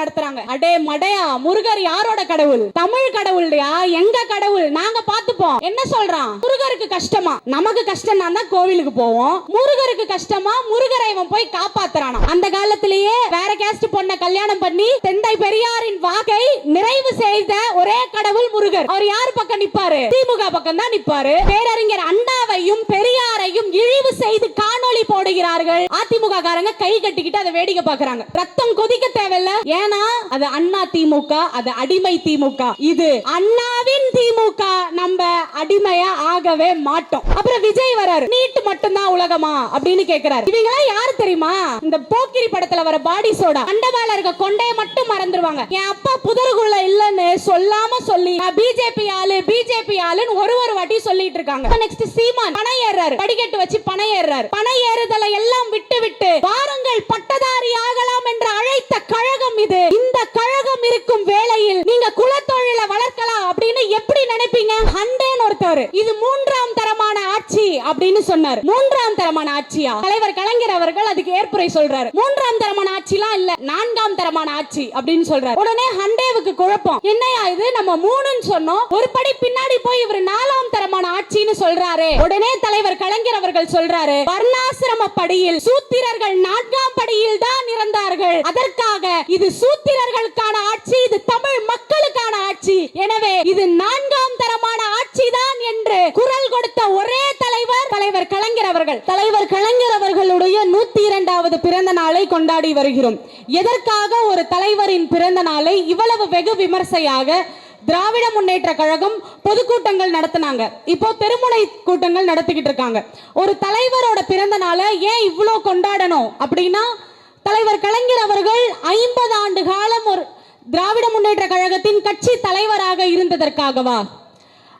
నడపరా சொல்றாங்க. அடே மடையா முருகர் யாரோட கடவுள்? தமிழ் கடவுள்யா எங்க கடவுள்? நாங்க பாத்துப்போம் என்ன சொல்றான்? முருகருக்கு கஷ்டமா? நமக்கு கஷ்டம் தான் கோவிலுக்கு போவோம். முருகருக்கு கஷ்டமா? முருகரை இவன் போய் காப்பாத்துறானா? அந்த காலத்திலேயே வேற கேஸ்ட் பொண்ண கல்யாணம் பண்ணி தெந்தை பெரியாரின் வாக்கை நிறைவு செய்த ஒரே கடவுள் முருகர். அவர் யார் பக்கம் நிப்பாரு? திமுக பக்கம் தான் நிப்பாரு. பேரறிஞர் அண்ணாவையும் பெரியாரையும் இழிவு செய்து காணொளி போடுகிறார்கள். அதிமுக காரங்க கை கட்டிக்கிட்டு அதை வேடிக்கை பாக்குறாங்க ரத்தம் கொதிக்க தேவையில்ல. ஏன்னா அது அண்ணா திமுக அது அடிமை திமுக. இது அண்ணாவின் திமுக நம்ம அடிமையா ஆகவே மாட்டோம். அப்புறம் விஜய் வராரு. நீட் மட்டும்தான் உலகமா? அப்படின்னு கேக்குறாரு. இவங்க எல்லாம் யாரு தெரியுமா? இந்த போக்கிரி படத்துல வர பாடி சோடா. அண்டவால இருக்க கொண்டைய மட்டும் மறந்துருவாங்க. என் அப்பா புதருக்குள்ள இல்லன்னு சொல்லாம சொல்லி பிஜேபி ஆளு பிஜேபி ஆளுன்னு ஒரு ஒரு வாட்டி சொல்லிட்டு இருக்காங்க. நெக்ஸ்ட் சீமான் பணம் ஏறாரு படிக்கட்டு வச்சு பணம் ஏறாரு பணம் ஏறுதலை எல்லாம் விட்டு விட்டு வாருங்கள் பட்டதாரி ஆகலாம் என்று அழைத்த கழகம் இது. இந்த கழகம் இருக்கும் வேளையில் நீங்க குலத்தொழில வளர்க்கலாம் அப்படின்னு எப்படி நினைப்பீங்க? ஹண்டேன் ஒருத்தர் இது மூன்றாம் தரமான ஆட்சி அப்படின்னு சொன்னார். மூன்றாம் தரமான ஆட்சியா? தலைவர் கலைஞர் அவர்கள் அதுக்கு ஏற்புரை சொல்றாரு. மூன்றாம் தரமான ஆட்சிலாம் இல்ல நான்காம் தரமான ஆட்சி அப்படின்னு சொல்றாரு. உடனே ஹண்டேவுக்கு குழப்பம். என்னையா இது? நம்ம மூணுன்னு சொன்னோம். ஒரு படி பின்னாடி போய் இவர் நாலாம் தரமான ஆட்சின்னு சொல்றாரு. உடனே தலைவர் கலைஞர் அவர்கள் சொல்றாரு வர்ணாசிரம படியில் சூத்திரர்கள் நான்காம் படியில் தான் இறந்தார்கள். அதற்காக இது சூத்திரர்களுக்கான ஆட்சி இது தமிழ் மக்களுக்கான ஆட்சி. எனவே இது நான்காம் தரமான ஆட்சிதான் என்று குரல் கொடுத்த ஒரே தலைவர் தலைவர் கலைஞர் அவர்கள். தலைவர் கலைஞர் அவர்களுடைய நூத்தி இரண்டாவது பிறந்த நாளை கொண்டாடி வருகிறோம். எதற்காக ஒரு தலைவரின் பிறந்த நாளை இவ்வளவு வெகு விமர்சையாக திராவிட முன்னேற்ற கழகம் பொதுக்கூட்டங்கள் நடத்தினாங்க. இப்போ தெருமுனை கூட்டங்கள் நடத்திக்கிட்டு இருக்காங்க. ஒரு தலைவரோட பிறந்த நாளை ஏன் இவ்வளோ கொண்டாடணும் அப்படின்னா தலைவர் கலைஞர் அவர்கள் ஐம்பது ஆண்டு காலம் ஒரு திராவிட முன்னேற்ற கழகத்தின் கட்சி தலைவராக இருந்ததற்காகவா?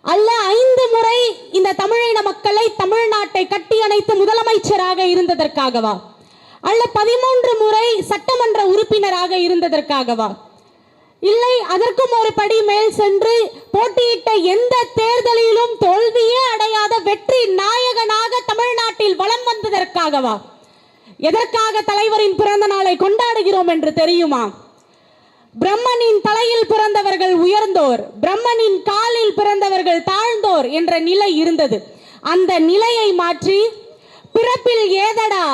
அல்ல ஐந்து முறை இந்த தமிழின மக்களை தமிழ்நாட்டை கட்டி அணைத்து முதலமைச்சராக இருந்ததற்காகவா? அல்ல பதிமூன்று முறை சட்டமன்ற உறுப்பினராக இருந்ததற்காகவா? இல்லை அதற்கும் ஒரு படி மேல் சென்று போட்டியிட்ட எந்த தேர்தலிலும் தோல்வியே அடையாத வெற்றி நாயகனாக தமிழ்நாட்டில் வலம் வந்ததற்காகவா? எதற்காக தலைவரின் பிறந்த நாளை கொண்டாடுகிறோம் என்று தெரியுமா? பிரம்மனின் தலையில் பிறந்தவர்கள் உயர்ந்தோர் பிரம்மனின் காலில் பிறந்தவர்கள் தாழ்ந்தோர் என்ற நிலை இருந்தது. அந்த நிலையை மாற்றி பிறப்பில் ஏதடா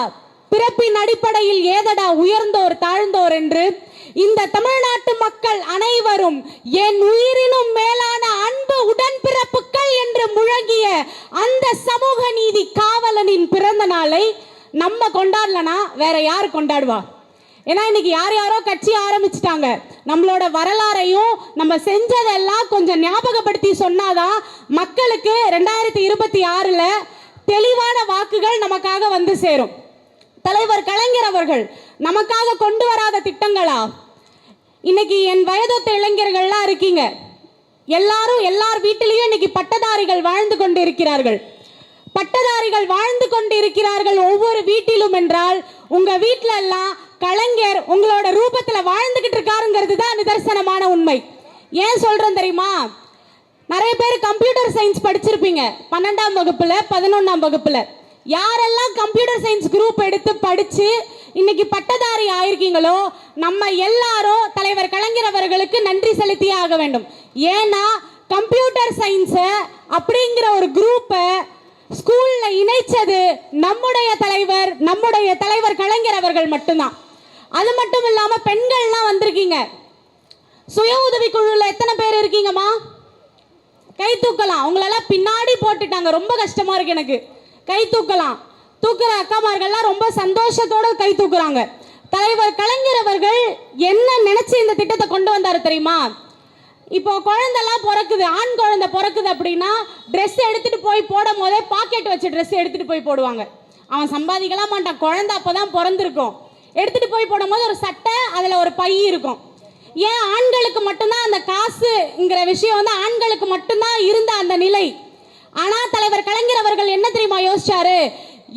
பிறப்பின் அடிப்படையில் ஏதடா உயர்ந்தோர் தாழ்ந்தோர் என்று இந்த தமிழ்நாட்டு மக்கள் அனைவரும் என் உயிரினும் மேலான அன்பு உடன்பிறப்புகள் என்று முழங்கிய அந்த சமூக நீதி காவலனின் பிறந்த நாளை நம்ம கொண்டாடலனா வேற யார் கொண்டாடுவா? ஏன்னா இன்னைக்கு யார் யாரோ கட்சி ஆரம்பிச்சிட்டாங்க. நம்மளோட வரலாறையும் நம்ம செஞ்சதெல்லாம் கொஞ்சம் ஞாபகப்படுத்தி சொன்னாதான் மக்களுக்கு ரெண்டாயிரத்தி இருபத்தி ஆறில் தெளிவான வாக்குகள் நமக்காக வந்து சேரும். தலைவர் கலைஞர் அவர்கள் நமக்காக கொண்டு வராத திட்டங்களா? இன்னைக்கு என் வயதொத்த இளைஞர்கள்லாம் இருக்கீங்க. எல்லாரும் எல்லார் வீட்டிலையும் இன்னைக்கு பட்டதாரிகள் வாழ்ந்து கொண்டு இருக்கிறார்கள் பட்டதாரிகள் வாழ்ந்து கொண்டு இருக்கிறார்கள் ஒவ்வொரு வீட்டிலும் என்றால் உங்க வீட்டில எல்லாம் கலைஞர் உங்களோட ரூபத்துல வாழ்ந்துகிட்டு இருக்காருங்கிறது தான் நிதர்சனமான உண்மை. ஏன் சொல்றேன் தெரியுமா? நிறைய பேர் கம்ப்யூட்டர் சயின்ஸ் படிச்சிருப்பீங்க. பன்னெண்டாம் வகுப்புல பதினொன்னாம் வகுப்புல. யாரெல்லாம் கம்ப்யூட்டர் சயின்ஸ் குரூப் எடுத்து படிச்சு இன்னைக்கு பட்டதாரி ஆயிருக்கீங்களோ நம்ம எல்லாரும் தலைவர் கலைஞர் அவர்களுக்கு நன்றி செலுத்தியே ஆக வேண்டும். ஏன்னா கம்ப்யூட்டர் சயின்ஸை அப்படிங்கிற ஒரு குரூப்பை ஸ்கூல்ல இணைச்சது நம்முடைய தலைவர் நம்முடைய தலைவர் கலைஞர் அவர்கள் மட்டும்தான். அது மட்டும் இல்லாம பெண்கள்லாம் வந்திருக்கீங்க. சுய உதவி குழுல எத்தனை பேர் இருக்கீங்கம்மா? கை தூக்கலாம். அவங்களெல்லாம் பின்னாடி போட்டுட்டாங்க. ரொம்ப கஷ்டமா இருக்கு எனக்கு. கை தூக்கலாம். தூக்குற அக்காமார்கள்லாம் ரொம்ப சந்தோஷத்தோட கை தூக்குறாங்க. தலைவர் கலைஞர் அவர்கள் என்ன நினைச்சு இந்த திட்டத்தை கொண்டு வந்தாரு தெரியுமா? இப்போ குழந்தெல்லாம் பிறக்குது. ஆண் குழந்தை பிறக்குது அப்படின்னா ட்ரெஸ் எடுத்துட்டு போய் போடும் போதே பாக்கெட் வச்சு ட்ரெஸ் எடுத்துட்டு போய் போடுவாங்க. அவன் சம்பாதிக்கலாம் மாட்டான் குழந்தை அப்போதான் பிறந்திருக்கும். எடுத்துட்டு போய் போடும்போது ஒரு சட்டை அதில் ஒரு பை இருக்கும். ஏன் ஆண்களுக்கு மட்டும்தான் அந்த காசுங்கிற விஷயம் வந்து ஆண்களுக்கு மட்டும்தான் இருந்த அந்த நிலை. ஆனா தலைவர் கலைஞர் அவர்கள் என்ன தெரியுமா யோசிச்சாரு?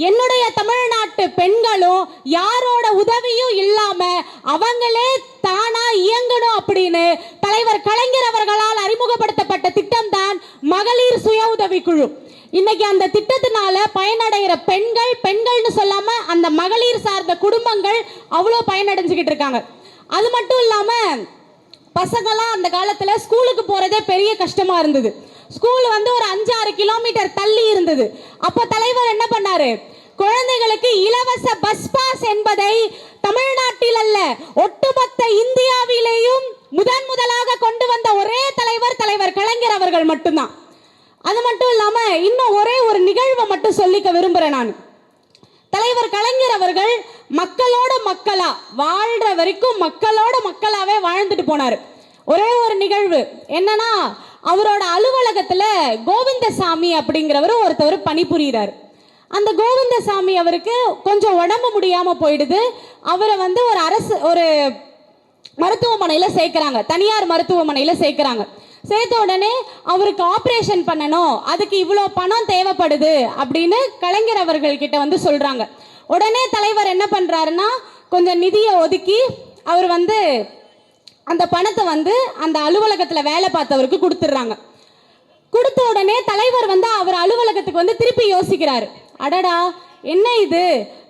என்னுடைய தமிழ்நாட்டு பெண்களும் யாரோட உதவியும் இல்லாம அவங்களே தானா இயங்கணும் அப்படின்னு தலைவர் கலைஞர் அவர்களால் அறிமுகப்படுத்தப்பட்ட திட்டம் தான் மகளிர் சுய உதவி குழு இன்னைக்கு அந்த திட்டத்தினால பயனடைகிற பெண்கள் பெண்கள்னு சொல்லாம அந்த மகளிர் சார்ந்த குடும்பங்கள் அவ்வளோ பயனடைஞ்சுக்கிட்டு இருக்காங்க. அது மட்டும் இல்லாம பசங்களாம் அந்த காலத்துல ஸ்கூலுக்கு போறதே பெரிய கஷ்டமா இருந்தது. ஸ்கூல் வந்து ஒரு அஞ்சாறு கிலோமீட்டர் தள்ளி இருந்தது. அப்போ தலைவர் என்ன பண்ணாரு? குழந்தைகளுக்கு இலவச பஸ் பாஸ் என்பதை தமிழ்நாட்டில் அல்ல ஒட்டுமொத்த இந்தியாவிலேயும் முதன் முதலாக கொண்டு வந்த ஒரே தலைவர் தலைவர் கலைஞர் அவர்கள் மட்டும்தான். அது மட்டும் இல்லாம இன்னும் ஒரே ஒரு நிகழ்வை மட்டும் சொல்லிக்க விரும்புறேன் நான். தலைவர் கலைஞர் அவர்கள் மக்களோட மக்களா வாழ்ற வரைக்கும் மக்களோட மக்களாவே வாழ்ந்துட்டு போனார். ஒரே ஒரு நிகழ்வு என்னன்னா அவரோட அலுவலகத்துல கோவிந்தசாமி அப்படிங்கிறவர் ஒருத்தவர் பணிபுரிகிறார் அந்த கோவிந்தசாமி அவருக்கு கொஞ்சம் உடம்பு முடியாம போயிடுது. அவரை வந்து ஒரு அரசு ஒரு மருத்துவமனையில் சேர்க்குறாங்க. தனியார் மருத்துவமனையில் சேர்க்குறாங்க. சேர்த்த உடனே அவருக்கு ஆப்ரேஷன் பண்ணணும். அதுக்கு இவ்வளோ பணம் தேவைப்படுது அப்படின்னு கலைஞர் அவர்கள்கிட்ட வந்து சொல்கிறாங்க உடனே தலைவர் என்ன பண்ணுறாருன்னா கொஞ்சம் நிதியை ஒதுக்கி அவர் வந்து அந்த பணத்தை வந்து அந்த அலுவலகத்தில் வேலை பார்த்தவருக்கு கொடுத்துட்றாங்க. கொடுத்த உடனே தலைவர் வந்து அவர் அலுவலகத்துக்கு வந்து திருப்பி யோசிக்கிறாரு. அடடா என்ன இது?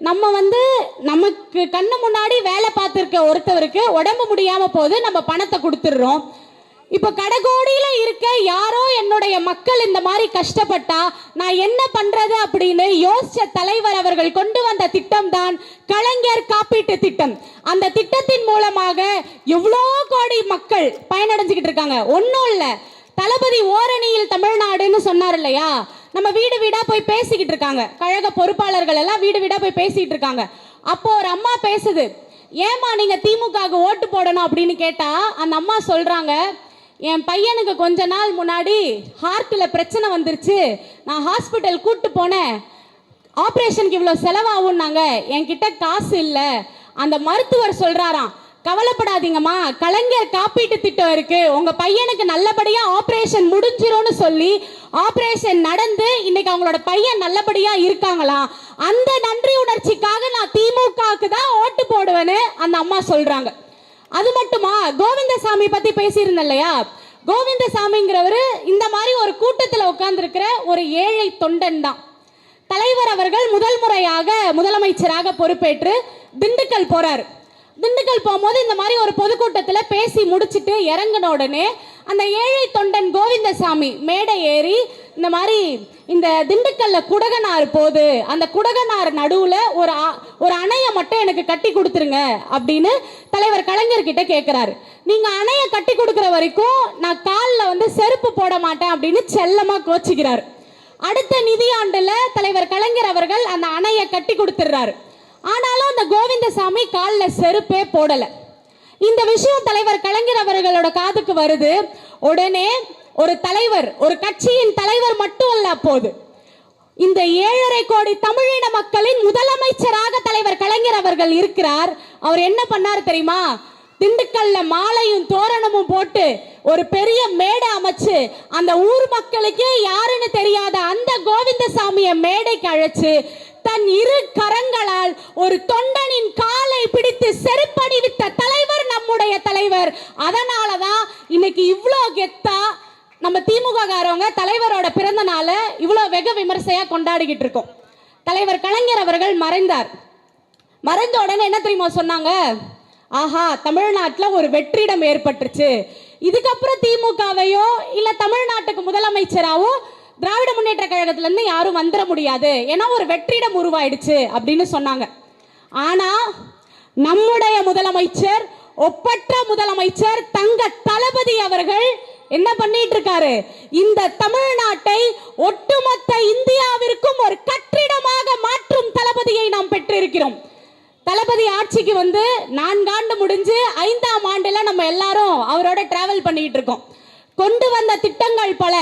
நம்ம வந்து நமக்கு கண்ணு முன்னாடி வேலை பார்த்துருக்க ஒருத்தவருக்கு உடம்பு முடியாமல் போது நம்ம பணத்தை கொடுத்துட்றோம். இப்போ கடகோடியில் இருக்க யாரோ என்னுடைய மக்கள் இந்த மாதிரி கஷ்டப்பட்டா நான் என்ன பண்றது அப்படின்னு யோசிச்ச தலைவர் அவர்கள் கொண்டு வந்த திட்டம் தான் கலைஞர் காப்பீட்டு திட்டம். அந்த திட்டத்தின் மூலமாக எவ்வளோ கோடி மக்கள் பயனடைஞ்சுக்கிட்டு இருக்காங்க. ஒன்றும் இல்லை. தளபதி ஓரணியில் தமிழ்நாடுன்னு சொன்னார் இல்லையா? நம்ம வீடு வீடாக போய் பேசிக்கிட்டு இருக்காங்க. கழக பொறுப்பாளர்கள் எல்லாம் வீடு வீடாக போய் பேசிக்கிட்டு இருக்காங்க. அப்போ ஒரு அம்மா பேசுது ஏமா நீங்கள் திமுகவுக்கு ஓட்டு போடணும் அப்படின்னு கேட்டால் அந்த அம்மா சொல்கிறாங்க என் பையனுக்கு கொஞ்ச நாள் முன்னாடி ஹார்ட்டில் பிரச்சனை வந்துருச்சு. நான் ஹாஸ்பிட்டல் கூப்பிட்டு போனேன். ஆப்ரேஷனுக்கு இவ்வளோ செலவாகும்னாங்க. என்கிட்ட காசு இல்லை. அந்த மருத்துவர் சொல்கிறாராம் கவலைப்படாதீங்கம்மா. கலைஞர் காப்பீட்டு திட்டம் இருக்கு. உங்க பையனுக்கு நல்லபடியா ஆபரேஷன் முடிஞ்சிரும்னு சொல்லி ஆபரேஷன் நடந்து இன்னைக்கு அவங்களோட பையன் நல்லபடியா இருக்காங்களா? அந்த நன்றி உணர்ச்சிக்காக நான் திமுகவுக்கு தான் ஓட்டு போடுவேன்னு அந்த அம்மா சொல்றாங்க. அது மட்டுமா? கோவிந்தசாமி பத்தி பேசியிருந்தேன் இல்லையா கோவிந்தசாமிங்கிறவர் இந்த மாதிரி ஒரு கூட்டத்தில் உட்கார்ந்துருக்கிற ஒரு ஏழை தொண்டன் தான். தலைவர் அவர்கள் முதல் முறையாக முதலமைச்சராக பொறுப்பேற்று திண்டுக்கல் போறார். திண்டுக்கல் போகும்போது இந்த மாதிரி ஒரு பொதுக்கூட்டத்தில் பேசி முடிச்சுட்டு இறங்கின உடனே அந்த ஏழை தொண்டன் கோவிந்தசாமி மேடை ஏறி இந்த மாதிரி இந்த திண்டுக்கல்ல குடகனார் போது அந்த குடகனார் நடுவில் ஒரு அ- ஒரு அணையை மட்டும் எனக்கு கட்டி கொடுத்துருங்க அப்படின்னு தலைவர் கலைஞர்கிட்ட கேட்குறாரு நீங்கள் அணையை கட்டி கொடுக்குற வரைக்கும் நான் காலில் வந்து செருப்பு போட மாட்டேன் அப்படின்னு செல்லமாக கோச்சிக்கிறார். அடுத்த நிதியாண்டில் தலைவர் கலைஞர் அவர்கள் அந்த அணையை கட்டி கொடுத்துட்றாரு ஆனாலும் அந்த கோவிந்தசாமி காலில் செருப்பே போடலை. இந்த விஷயம் தலைவர் கலைஞர் அவர்களோட காதுக்கு வருது. உடனே ஒரு தலைவர் ஒரு கட்சியின் தலைவர் மட்டும் அல்ல அப்போது. இந்த ஏழரை கோடி தமிழின மக்களின் முதலமைச்சராக தலைவர் கலைஞர் அவர்கள் இருக்கிறார். அவர் என்ன பண்ணார் தெரியுமா? திண்டுக்கல்ல மாலையும் தோரணமும் போட்டு ஒரு பெரிய மேடை அமைச்சு அந்த ஊர் மக்களுக்கே யாருன்னு தெரியாத அந்த கோவிந்தசாமியை மேடைக்கு அழைச்சு தன் இரு கரங்களால் ஒரு தொண்டனின் காலை பிடித்து செருப்பணிவித்த தலைவர் நம்முடைய தலைவர். அதனால தான் இன்னைக்கு இவ்வளோ கெத்தா நம்ம திமுக காரவங்க தலைவரோட பிறந்த நாளை இவ்வளோ வெக விமர்சையா கொண்டாடிக்கிட்டு இருக்கோம். தலைவர் கலைஞர் அவர்கள் மறைந்தார். மறைந்த உடனே என்ன தெரியுமா சொன்னாங்க? ஆஹா தமிழ்நாட்டில் ஒரு வெற்றிடம் ஏற்பட்டுருச்சு. இதுக்கப்புறம் திமுகவையோ இல்லை தமிழ்நாட்டுக்கு முதலமைச்சராவோ திராவிட முன்னேற்ற கழகத்திலேருந்து யாரும் வந்துட முடியாது. ஏன்னா ஒரு வெற்றிடம் உருவாயிடுச்சு அப்படின்னு சொன்னாங்க. ஆனால் நம்முடைய முதலமைச்சர் ஒப்பற்ற முதலமைச்சர் தங்க தளபதி அவர்கள் என்ன பண்ணிட்டு இருக்காரு இந்த தமிழ்நாட்டை ஒட்டுமொத்த இந்தியாவிற்கும் ஒரு கட்டிடமாக மாற்றும் தளபதியை நாம் பெற்றிருக்கிறோம். தளபதி ஆட்சிக்கு வந்து நான்காண்டு முடிஞ்சு ஐந்தாம் ஆண்டுல நம்ம எல்லாரும் அவரோட டிராவல் பண்ணிட்டு இருக்கோம் கொண்டு வந்த திட்டங்கள் பல.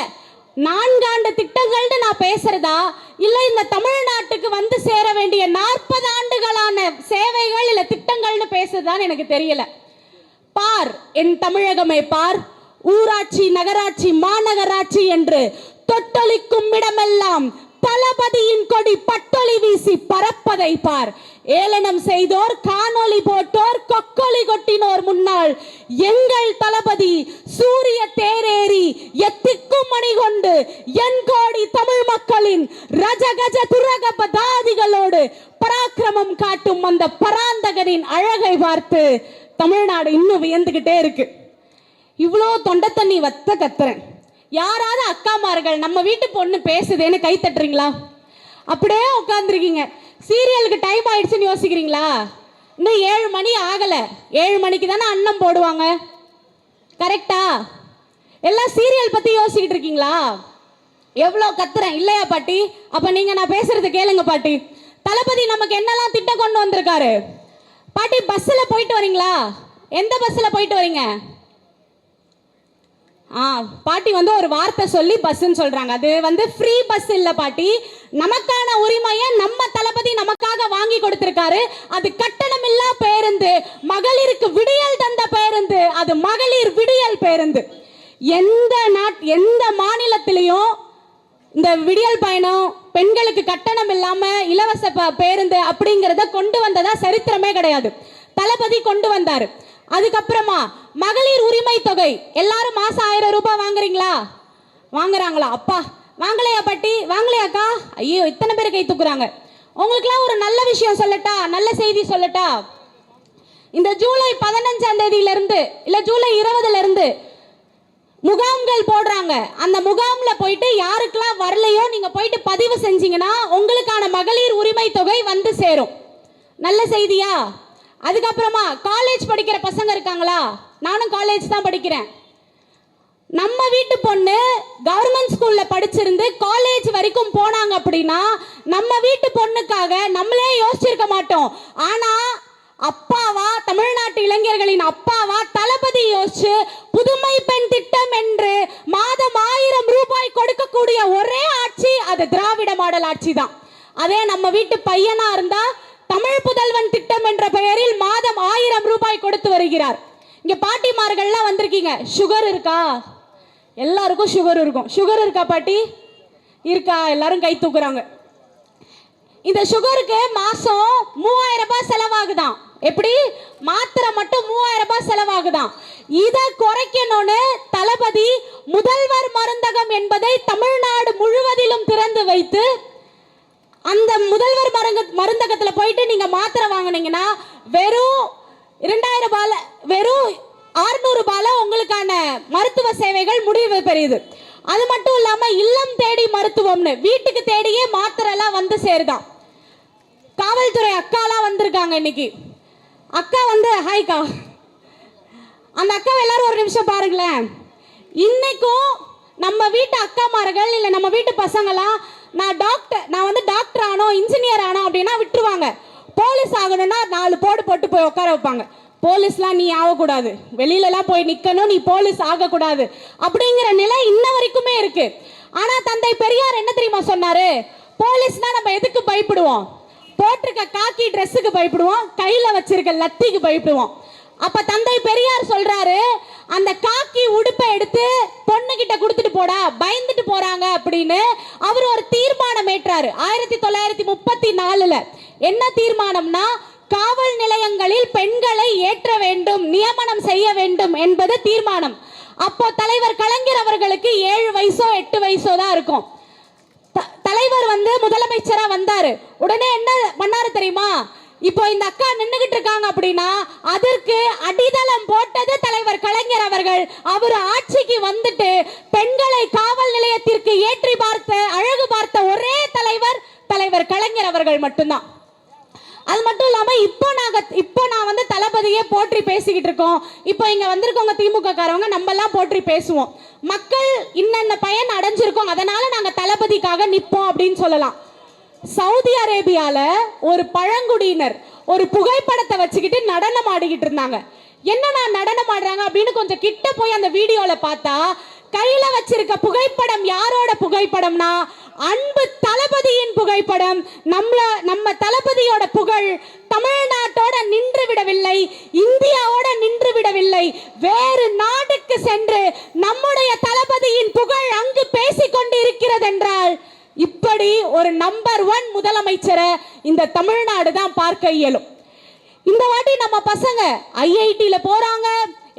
நான்காண்டு திட்டங்கள்னு நான் பேசுறதா? இல்லை இந்த தமிழ்நாட்டுக்கு வந்து சேர வேண்டிய நாற்பது ஆண்டுகளான சேவைகள் இல்லை திட்டங்கள்னு பேசுறதான்னு எனக்கு தெரியல. பார் என் தமிழகமே பார். ஊராட்சி நகராட்சி மாநகராட்சி என்று தொட்டொலிக்கும் இடமெல்லாம் தளபதியின் கொடி பட்டொலி வீசி பறப்பதை பார். ஏளனம் செய்தோர் காணொளி போட்டோர் கொக்கொளி கொட்டினோர் முன்னால் எங்கள் தளபதி சூரிய தேரேறி எத்திக்கும் மணி கொண்டு என் கோடி தமிழ் மக்களின் ரஜகஜ துரக பதாதிகளோடு பராக்கிரமம் காட்டும் அந்த பராந்தகனின் அழகை பார்த்து தமிழ்நாடு இன்னும் வியந்துகிட்டே இருக்கு. இவ்வளோ தொண்டை தண்ணி வத்த கத்துறேன் யாராவது அக்காமார்கள் நம்ம வீட்டு பொண்ணு பேசுதேன்னு கை தட்டுறீங்களா? அப்படியே உட்காந்துருக்கீங்க சீரியலுக்கு டைம் ஆயிடுச்சுன்னு யோசிக்கிறீங்களா? இன்னும் ஏழு மணி ஆகலை. ஏழு மணிக்கு தானே அன்னம் போடுவாங்க. கரெக்டா எல்லாம் சீரியல் பற்றி யோசிக்கிட்டு இருக்கீங்களா? எவ்வளோ கத்துறேன். இல்லையா பாட்டி? அப்போ நீங்கள் நான் பேசுறது கேளுங்க பாட்டி. தளபதி நமக்கு என்னெல்லாம் திட்டம் கொண்டு வந்திருக்காரு? பாட்டி பஸ்ஸில் போயிட்டு வரீங்களா? எந்த பஸ்ஸில் போயிட்டு வரீங்க? ஆ பாட்டி வந்து ஒரு வார்த்தை சொல்லி பஸ்ன்னு சொல்றாங்க. அது வந்து ஃப்ரீ பஸ் இல்ல பாட்டி. நமக்கான உரிமையை நம்ம தளபதி நமக்காக வாங்கி கொடுத்திருக்காரு. அது கட்டணமில்லா பேருந்து. மகளிருக்கு விடியல் தந்த பேருந்து. அது மகளிர் விடியல் பேருந்து. எந்த நாட் எந்த மாநிலத்திலையும் இந்த விடியல் பயணம் பெண்களுக்கு கட்டணம் இல்லாம இலவச ப- பேருந்து அப்படிங்கிறத கொண்டு வந்ததா சரித்திரமே கிடையாது. தளபதி கொண்டு வந்தாரு. அதுக்கப்புறமா மகளிர் உரிமை தொகை. எல்லாரும் மாசம் ஆயிரம் ரூபாய் வாங்குறீங்களா? வாங்குறாங்களா? அப்பா வாங்கலையா பாட்டி? வாங்கலையாக்கா? ஐயோ இத்தனை பேர் கை தூக்குறாங்க. உங்களுக்குலாம் ஒரு நல்ல விஷயம் சொல்லட்டா? நல்ல செய்தி சொல்லட்டா? இந்த ஜூலை பதினஞ்சாம் தேதியில இருந்து இல்ல ஜூலை இருபதுல இருந்து முகாம்கள் போடுறாங்க. அந்த முகாம்ல போயிட்டு யாருக்கெல்லாம் வரலையோ நீங்க போயிட்டு பதிவு செஞ்சீங்கன்னா உங்களுக்கான மகளிர் உரிமை தொகை வந்து சேரும். நல்ல செய்தியா? அதுக்கப்புறமா காலேஜ் படிக்கிற பசங்க இருக்காங்களா? நானும் காலேஜ் தான் படிக்கிறேன். நம்ம வீட்டு பொண்ணு கவர்மெண்ட் ஸ்கூல்ல படிச்சிருந்து காலேஜ் வரைக்கும் போனாங்க அப்படின்னா நம்ம வீட்டு பொண்ணுக்காக நம்மளே யோசிச்சிருக்க மாட்டோம். ஆனா அப்பாவா தமிழ்நாட்டு இளைஞர்களின் அப்பாவா தளபதி யோசிச்சு புதுமை பெண் திட்டம் என்று மாதம் ஆயிரம் ரூபாய் கொடுக்கக்கூடிய ஒரே ஆட்சி அது திராவிட மாடல் ஆட்சி தான். அதே நம்ம வீட்டு பையனா இருந்தா தமிழ் புதல்வன் திட்டம் என்ற பெயரில் மாதம் ஆயிரம் ரூபாய் கொடுத்து வருகிறார். இங்க பாட்டிமார்கள்லாம் வந்திருக்கீங்க. சுகர் இருக்கா? எல்லாருக்கும் சுகர் இருக்கும். சுகர் இருக்கா பாட்டி? இருக்கா? எல்லாரும் கை தூக்குறாங்க. இந்த சுகருக்கு மாசம் மூவாயிரம் ரூபாய் செலவாகுதான். எப்படி? மாத்திரை மட்டும் மூவாயிரம் ரூபாய் செலவாகுதான். இதை குறைக்கணும்னு தளபதி முதல்வர் மருந்தகம் என்பதை தமிழ்நாடு முழுவதிலும் திறந்து வைத்து அந்த முதல்வர் மருங்க மருந்தகத்துல போயிட்டு நீங்க மாத்திரை வாங்குனீங்கன்னா வெறும் இரண்டாயிரம் ரூபாயில வெறும் ஆறுநூறு ரூபாயில உங்களுக்கான மருத்துவ சேவைகள் முடிவு பெறுது அது மட்டும் இல்லாம இல்லம் தேடி மருத்துவம்னு வீட்டுக்கு தேடியே மாத்திரை எல்லாம் வந்து சேருதான். காவல்துறை அக்காலாம் வந்திருக்காங்க இன்னைக்கு. அக்கா வந்து ஹாய்க்கா அந்த அக்காவை எல்லாரும் ஒரு நிமிஷம் பாருங்களேன். இன்னைக்கும் நம்ம வீட்டு அக்காமார்கள் இல்லை நம்ம வீட்டு பசங்களாம் நான் டாக்டர் நான் வந்து டாக்டர் ஆனோம் இன்ஜினியர் ஆனோம் அப்படின்னா விட்டுருவாங்க. போலீஸ் ஆகணும்னா நாலு போடு போட்டு போய் உட்கார வைப்பாங்க. போலீஸ்லாம் நீ ஆகக்கூடாது. வெளியிலலாம் போய் நிற்கணும் நீ போலீஸ் ஆகக்கூடாது. அப்படிங்கிற நிலை இன்ன வரைக்குமே இருக்கு. ஆனால் தந்தை பெரியார் என்ன தெரியுமா சொன்னாரு? போலீஸ்னா நம்ம எதுக்கு பயப்படுவோம்? போட்டிருக்க காக்கி ட்ரெஸ்ஸுக்கு பயப்படுவோம் கையில் வச்சிருக்க லத்திக்கு பயப்படுவோம். அப்ப தந்தை பெரியார் சொல்றாரு அந்த காக்கி உடுப்பை எடுத்து பொண்ணு கிட்ட கொடுத்துட்டு போடா பயந்துட்டு போறாங்க அப்படின்னு அவர் ஒரு தீர்மானம் ஏற்றாரு. ஆயிரத்தி தொள்ளாயிரத்தி முப்பத்தி நாலுல என்ன தீர்மானம்னா காவல் நிலையங்களில் பெண்களை ஏற்ற வேண்டும் நியமனம் செய்ய வேண்டும் என்பது தீர்மானம். அப்போ தலைவர் கலைஞர் அவர்களுக்கு ஏழு வயசோ எட்டு வயசோ தான் இருக்கும். த- தலைவர் வந்து முதலமைச்சரா வந்தாரு. உடனே என்ன பண்ணாரு தெரியுமா? இப்போ இந்த அக்கா நின்னுகிட்டு இருக்காங்க அப்படின்னா அதற்கு அடிதளம் போட்டது தலைவர் கலைஞர் அவர்கள். அவர் ஆட்சிக்கு வந்துட்டு பெண்களை காவல் நிலையத்திற்கு ஏற்றி பார்த்த அழகு பார்த்த ஒரே தலைவர் தலைவர் கலைஞர் அவர்கள் மட்டும்தான். அது மட்டும் இல்லாம இப்போ நாங்க இப்போ நான் வந்து தளபதியே போற்றி பேசிக்கிட்டு இருக்கோம். இப்போ இங்க வந்திருக்கவங்க திமுக காரவங்க நம்ம எல்லாம் போற்றி பேசுவோம். மக்கள் இன்னென்ன பயன் அடைஞ்சிருக்கோம் அதனால நாங்க தளபதிக்காக நிப்போம் அப்படின்னு சொல்லலாம். சவுதி அரேபியால ஒரு பழங்குடியினர் ஒரு புகைப்படத்தை வச்சுக்கிட்டு நடனம் ஆடிக்கிட்டு இருந்தாங்க. என்னன்னா நடனம் ஆடுறாங்க அப்படின்னு கொஞ்சம் கிட்ட போய் அந்த வீடியோல பார்த்தா கையில வச்சிருக்க புகைப்படம் யாரோட புகைப்படம்னா அன்பு தளபதியின் புகைப்படம். நம்மள நம்ம தளபதியோட புகழ் தமிழ்நாட்டோட நின்று விடவில்லை இந்தியாவோட நின்று விடவில்லை. வேறு நாடுக்கு சென்று நம்முடைய தளபதியின் புகழ் அங்கு பேசிக் கொண்டு இருக்கிறது என்றால் இப்படி ஒரு நம்பர் ஒன் முதலமைச்சரை இந்த தமிழ்நாடு தான் பார்க்க இயலும். இந்த வாட்டி நம்ம பசங்க ஐஐடியில் போகிறாங்க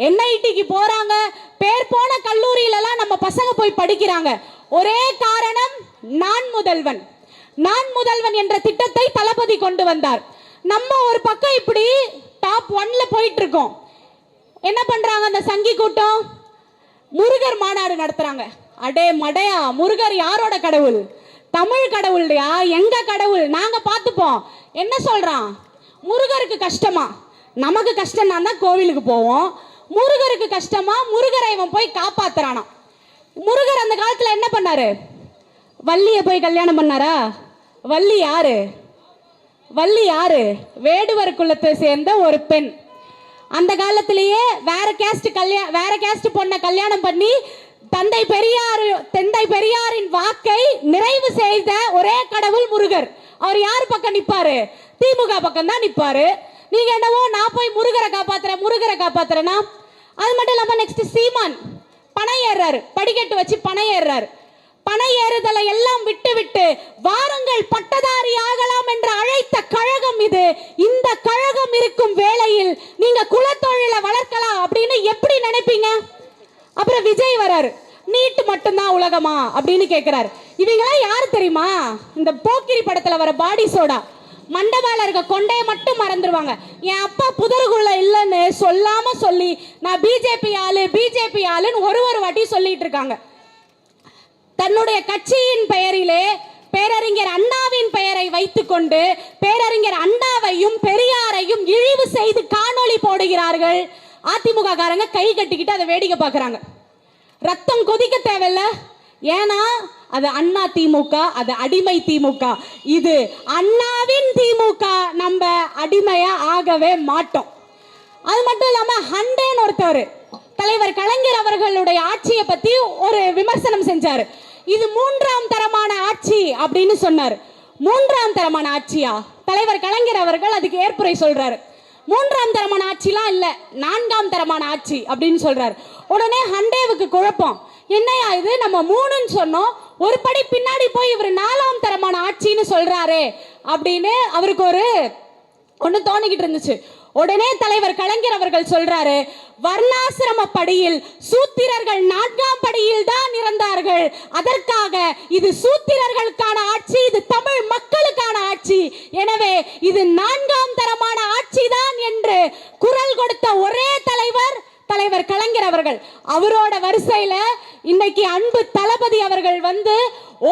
என்ஐடிக்கு போகிறாங்க பேர் போன கல்லூரியிலலாம் நம்ம பசங்க போய் படிக்கிறாங்க. ஒரே காரணம் நான் முதல்வன். நான் முதல்வன் என்ற திட்டத்தை தளபதி கொண்டு வந்தார். நம்ம ஒரு பக்கம் இப்படி டாப் ஒன்ல போயிட்டு இருக்கோம் என்ன பண்றாங்க அந்த சங்கி கூட்டம்? முருகர் மாநாடு நடத்துறாங்க. அடே மடையா முருகர் யாரோட கடவுள்? தமிழ் கடவுள்டையா எங்க கடவுள்? நாங்க பார்த்துப்போம். என்ன சொல்றான்? முருகருக்கு கஷ்டமா? நமக்கு கஷ்டம்னா தான் கோவிலுக்கு போவோம். முருகருக்கு கஷ்டமா? முருகரை இவன் போய் காப்பாத்துறானா முருகர் அந்த காலத்துல என்ன பண்ணாரு? வள்ளியை போய் கல்யாணம் பண்ணாரா? வள்ளி யாரு? வள்ளி யாரு? வேடுவர் குலத்தை சேர்ந்த ஒரு பெண். அந்த காலத்திலேயே வேற கேஸ்ட் கல்யாணம் வேற கேஸ்ட் பொண்ணை கல்யாணம் பண்ணி தந்தை பெரியார் தந்தை பெரியாரின் வாக்கை நிறைவு செய்த ஒரே கடவுள் முருகர். அவர் யார் பக்கம் நிப்பாரு? திமுக பக்கம் தான் நிப்பாரு. நீங்க என்னவோ நான் போய் முருகரை காப்பாத்துறேன் முருகரை காப்பாத்துறேன்னா அது மட்டும் இல்லாம நெக்ஸ்ட் சீமான் பணம் ஏறுறாரு. படிக்கட்டு வச்சு பணம் ஏறுறாரு. பண ஏறுதலை எல்லாம் விட்டுவிட்டு வாருங்கள் பட்டதாரி ஆகலாம் என்று அழைத்த கழகம் இது. இந்த கழகம் இருக்கும் வேளையில் நீங்க குலத்தொழிலை வளர்க்கலாம் அப்படின்னு எப்படி நினைப்பீங்க? அப்புறம் விஜய் வராரு. நீட் மட்டும்தான் உலகமா அப்படின்னு கேட்கிறாரு இவங்களாம் யார் தெரியுமா? இந்த போக்கிரி படத்துல வர பாடி சோடா. மண்டபால இருக்க கொண்டைய மட்டும் மறந்துடுவாங்க என் அப்பா புதருக்குள்ள இல்லைன்னு சொல்லாம சொல்லி நான் பிஜேபி ஆளு பிஜேபி ஆளுன்னு ஒரு ஒரு வாட்டி சொல்லிட்டு இருக்காங்க. தன்னுடைய கட்சியின் பெயரிலே பேரறிஞர் அண்ணாவின் பெயரை வைத்துக்கொண்டு பேரறிஞர் அண்ணாவையும் பெரியாரையும் இழிவு செய்து காணொளி போடுகிறார்கள். அதிமுக காரங்க கை கட்டிக்கிட்டு அதை வேடிக்கை பார்க்கறாங்க. ரத்தம் கொதிக்க தேவையில்ல. ஏன்னா அது அண்ணா திமுக அது அடிமை திமுக. இது அண்ணாவின் திமுக. நம்ம அடிமையா ஆகவே மாட்டோம். அது மட்டும் இல்லாம ஹண்டேன்னு ஒருத்தவர் தலைவர் கலைஞர் அவர்களுடைய ஆட்சியை பத்தி ஒரு விமர்சனம் செஞ்சாரு. இது மூன்றாம் தரமான ஆட்சி அப்படின்னு சொன்னார். மூன்றாம் தரமான ஆட்சியா? தலைவர் கலைஞர் அவர்கள் அதுக்கு ஏற்புரை சொல்றாரு. மூன்றாம் தரமான ஆட்சிலாம் இல்ல நான்காம் தரமான ஆட்சி அப்படின்னு சொல்றாரு. உடனே ஹண்டேவுக்கு குழப்பம். என்னையா இது? நம்ம மூணுன்னு சொன்னோம். ஒரு படி பின்னாடி போய் இவர் நாலாம் தரமான ஆட்சின்னு சொல்றாரே அப்படின்னு அவருக்கு ஒரு ஒன்று தோணிக்கிட்டு இருந்துச்சு. உடனே தலைவர் கலைஞர் அவர்கள் சொல்றாரு வர்ணாசிரம படியில் சூத்திரர்கள் நான்காம் படியில் தான் இருந்தார்கள் அதற்காக இது சூத்திரர்களுக்கான ஆட்சி இது தமிழ் மக்களுக்கான ஆட்சி. எனவே இது நான்காம் தரமான ஆட்சி தான் என்று குரல் கொடுத்த ஒரே தலைவர் தலைவர் கலைஞர் அவர்கள். அவரோட வரிசையில இன்னைக்கு அன்பு தளபதி அவர்கள் வந்து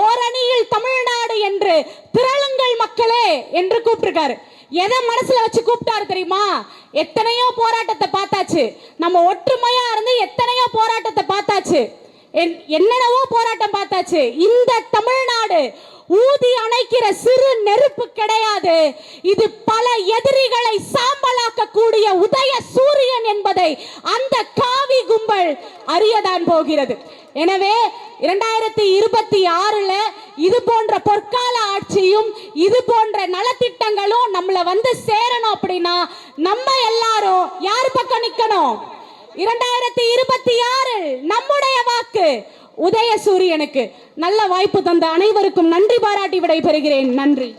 ஓரணியில் தமிழ்நாடு என்று திரளுங்கள் மக்களே என்று கூப்பிட்டிருக்காரு. எதை மனசுல வச்சு கூப்பிட்டாரு தெரியுமா? எத்தனையோ போராட்டத்தை பார்த்தாச்சு. நம்ம ஒற்றுமையா இருந்து எத்தனையோ போராட்டத்தை பார்த்தாச்சு. என்- என்னென்னவோ போராட்டம் பார்த்தாச்சு. இந்த தமிழ்நாடு ஊதி அணைக்கிற சிறு நெருப்பு கிடையாது. இது பல எதிரிகளை சாம்பலாக்கக்கூடிய உதய சூரியன் என்பதை அந்த காவி கும்பல் அறியதான் போகிறது. எனவே இரண்டாயிரத்தி இருபத்தி ஆறுல இது போன்ற பொற்கால ஆட்சியும் இது போன்ற நலத்திட்டங்களும் நம்மள வந்து சேரணும் அப்படின்னா நம்ம எல்லாரும் யார் பக்கம் நிக்கணும்? இரண்டாயிரத்தி இருபத்தி ஆறு நம்முடைய வாக்கு உதய சூரியனுக்கு நல்ல வாய்ப்பு தந்த அனைவருக்கும் நன்றி பாராட்டி விடைபெறுகிறேன். நன்றி.